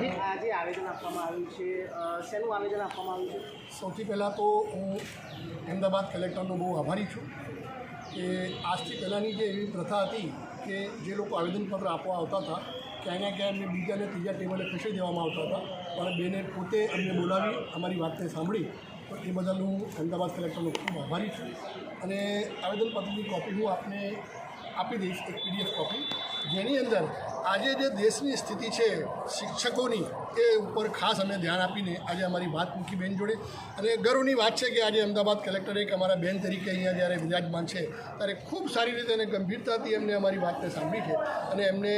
આજે જે આવેદન આપવામાં આવ્યું છે. શેનું આવેદન આપવામાં આવ્યું છે? સૌથી પહેલાં તો હું અમદાવાદ કલેક્ટરનો બહુ આભારી છું કે આજથી પહેલાંની જે એવી પ્રથા હતી કે જે લોકો આવેદનપત્ર આપવા આવતા હતા, ક્યાંય ને ક્યાંય અમને બીજા અને ત્રીજા ટેબલે ખસી દેવામાં આવતા હતા પણ બેને પોતે અમને બોલાવી, અમારી વાતને સાંભળી, તો એ બદલ હું અમદાવાદ કલેક્ટરનો ખૂબ આભારી છું. અને આવેદનપત્રની કોપી હું આપને આપી દઈશ એક પીડીએફ કોપી જેની અંદર આજે જે દેશની સ્થિતિ છે શિક્ષકોની, એ ઉપર ખાસ અમે ધ્યાન આપીને આજે અમારી વાત મૂકી બેન જોડે. અને ગર્વની વાત છે કે આજે અમદાવાદ કલેક્ટરે એક અમારા બેન તરીકે અહીંયા જ્યારે વિરાજમાન છે, ત્યારે ખૂબ સારી રીતે અને ગંભીરતાથી એમને અમારી વાતને સાંભળી છે. અને એમને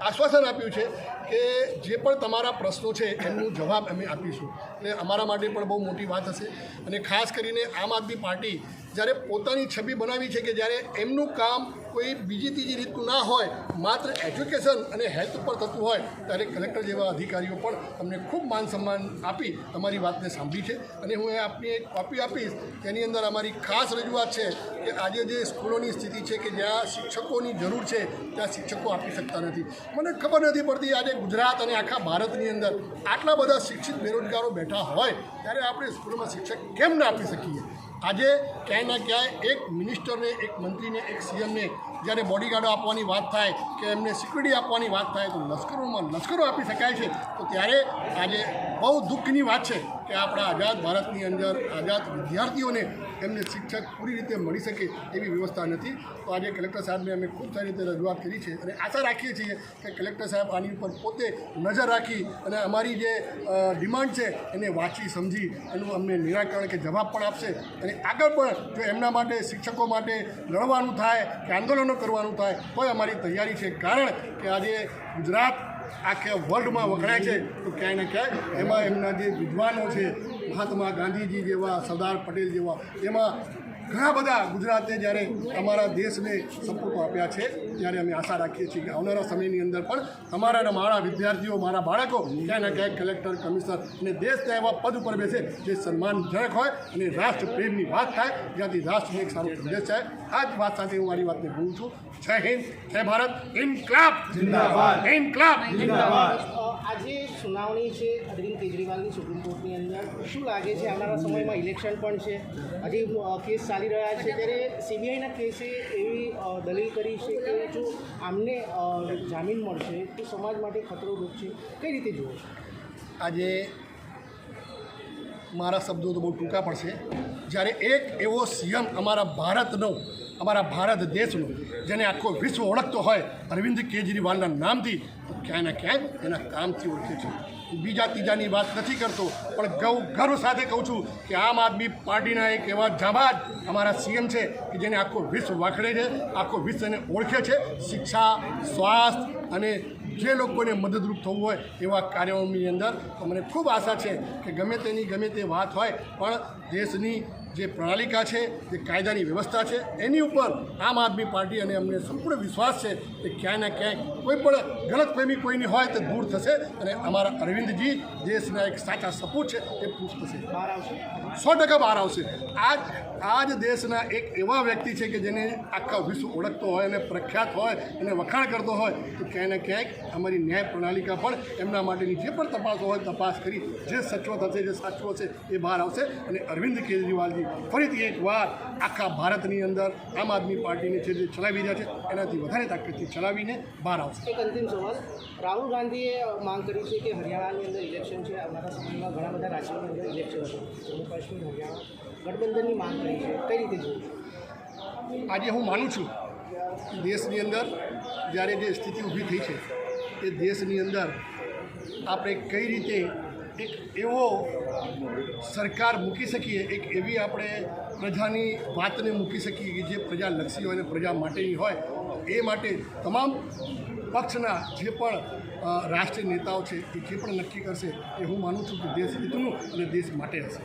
આશ્વાસન આપ્યું છે કે જે પણ તમારા પ્રશ્નો છે, એમનું જવાબ અમે આપીશું. એટલે અમારા માટે પણ બહુ મોટી વાત હશે. અને ખાસ કરીને આમ આદમી પાર્ટી જ્યારે પોતાની છબી બનાવી છે કે જ્યારે એમનું કામ કોઈ બીજી ત્રીજી રીતનું ના હોય, માત્ર એજ્યુકેશન અને હેલ્થ ઉપર થતું હોય, ત્યારે કલેક્ટર જેવા અધિકારીઓ પણ અમને ખૂબ માન સન્માન આપી અમારી વાતને સાંભળી છે. અને હું એ આપની એક કોપી આપીશ. તેની અંદર અમારી ખાસ રજૂઆત છે કે આજે જે સ્કૂલોની સ્થિતિ છે કે જ્યાં શિક્ષકોની જરૂર છે, ત્યાં શિક્ષકો આપી શકતા નથી. મને ખબર નથી પડતી આજે ગુજરાત અને આખા ભારતની અંદર આટલા બધા શિક્ષિત બેરોજગારો બેઠા હોય, ત્યારે આપણે સ્કૂલમાં શિક્ષક કેમ ના આપી શકીએ? આજે ક્યાંય ના ક્યાંય એક મિનિસ્ટરને એક મંત્રીને એક સીએમને જ્યારે બોડીગાર્ડો આપવાની વાત થાય કે એમને સિક્યુરિટી આપવાની વાત થાય તો લશ્કરોમાં લશ્કરો આપી શકાય છે, તો ત્યારે આજે બહુ દુઃખની વાત છે કે આપણા આઝાદ ભારતની અંદર આઝાદ વિદ્યાર્થીઓને એમને શિક્ષક પૂરી રીતે મળી શકે એવી વ્યવસ્થા નથી. તો આજે કલેક્ટર સાહેબને અમે ખૂબ સારી રીતે રજૂઆત કરી છે અને આશા રાખીએ છીએ કે કલેક્ટર સાહેબ આની ઉપર પોતે નજર રાખી અને અમારી જે ડિમાન્ડ છે એને વાંચી સમજી એનું અમને નિરાકરણ કે જવાબ પણ આપશે અને આગળ પણ જો એમના માટે શિક્ષકો માટે લડવાનું થાય કે આંદોલનો કરવાનું થાય, તોય અમારી તૈયારી છે. કારણ કે આજે ગુજરાત આખે વર્લ્ડમાં વખણાય છે, તો ક્યાંય ને ક્યાંય એમાં એમના જે વિદ્વાનો છે, મહાત્મા ગાંધીજી જેવા, સરદાર પટેલ જેવા, એમાં ઘણા બધા ગુજરાતે જ્યારે અમારા દેશને સપોર્ટો આપ્યા છે, ત્યારે અમે આશા રાખીએ છીએ કે આવનારા સમયની અંદર પણ અમારા મારા વિદ્યાર્થીઓ, મારા બાળકો ક્યાંય ને ક્યાંક કલેક્ટર, કમિશનર અને દેશના એવા પદ ઉપર બેસે જે સન્માનજનક હોય અને રાષ્ટ્રપ્રેમની વાત થાય જ્યાંથી રાષ્ટ્રને એક સારો સંદેશ જાય આ જ વાત સાથે હું મારી વાતને ભૂલું છું. જય હિન્દ જય ભારત ઇન્કલાબ! જિંદાબાદ. ઇન્કલાબ! જિંદાબાદ. આજે સુનાવણી છે અરવિંદ કેજરીવાલની સુપ્રીમ કોર્ટની અંદર. શું લાગે છે? આવનારા સમયમાં ઇલેક્શન પણ છે. હજી કેસ ચાલી રહ્યા છે. ત્યારે સીબીઆઈના કેસે એવી દલીલ કરી છે કે જો આમને જામીન મળશે તો સમાજ માટે ખતરો રૂપ છે કઈ રીતે જુઓ છો? આજે મારા શબ્દો તો બહુ ટૂંકા પડશે જ્યારે એક એવો સીએમ અમારા ભારતનો, અમારા ભારત દેશનો, જેને આખો વિશ્વ ઓળખતો હોય, અરવિંદ કેજરીવાલના નામથી ક્યાંય ને ક્યાંય એના કામથી ઓળખે છે. બીજા ત્રીજાની વાત નથી કરતો, પણ ગૌ, ગર્વ સાથે કહું છું કે આમ આદમી પાર્ટીના એક એવા જાબાજ અમારા સીએમ છે કે જેને આખો વિશ્વ વાખડે છે, આખો વિશ્વ એને ઓળખે છે. શિક્ષા, સ્વાસ્થ્ય અને જે લોકોને મદદરૂપ થવું હોય એવા કાર્યોની અંદર મને ખૂબ આશા છે કે ગમે તેની ગમે તે વાત હોય, પણ દેશની જે પ્રણાલિકા છે જે કાયદાની વ્યવસ્થા છે એની ઉપર આમ આદમી પાર્ટી અને અમને સંપૂર્ણ વિશ્વાસ છે કે ક્યાંય ને ક્યાંય કોઈ પણ ગલતફહેમી કોઈની હોય તો દૂર થશે અને અમારા અરવિંદજી દેશના એક સાચા સપૂત છે એ પુષ્ટ થશે બહાર આવશે. સો ટકા બહાર આવશે. આજ આ જ દેશના એક એવા વ્યક્તિ છે કે જેને આખા વિશ્વ ઓળખતો હોય અને પ્રખ્યાત હોય અને વખાણ કરતો હોય તો ક્યાંય ને ક્યાંક અમારી ન્યાય પ્રણાલિકા પણ એમના માટેની જે પણ તપાસો હોય તપાસ કરી જે સચવો થશે જે સાચવો હશે એ બહાર આવશે અને અરવિંદ કેજરીવાલજી ફરીથી એકવાર આખા ભારતની અંદર આમ આદમી પાર્ટીને છે જે ચલાવી રહ્યા છે એનાથી વધારે તાકાતથી ચલાવીને બહાર આવશે. એક અંતિમ સવાલ રાહુલ ગાંધીએ માંગ કરી છે કે હરિયાણાની અંદર ઇલેક્શન છે અમારા સમયમાં ઘણા બધા રાજ્યોની અંદર ઇલેક્શન જમ્મુ કાશ્મીર હરિયાણા ગઠબંધનની માંગ કરી છે. કઈ રીતે જોયું? આજે હું માનું છું દેશની અંદર જ્યારે જે સ્થિતિ ઊભી થઈ છે એ દેશની અંદર આપણે કઈ રીતે એક એવો સરકાર મૂકી શકીએ, એક એવી આપણે પ્રજાની વાતને મૂકી શકીએ કે જે પ્રજાલક્ષી હોય અને પ્રજા માટેની હોય, એ માટે તમામ પક્ષના જે પણ રાષ્ટ્રીય નેતાઓ છે, એ જે પણ નક્કી કરશે, એ હું માનું છું કે દેશ હિતનું અને દેશ માટે હશે.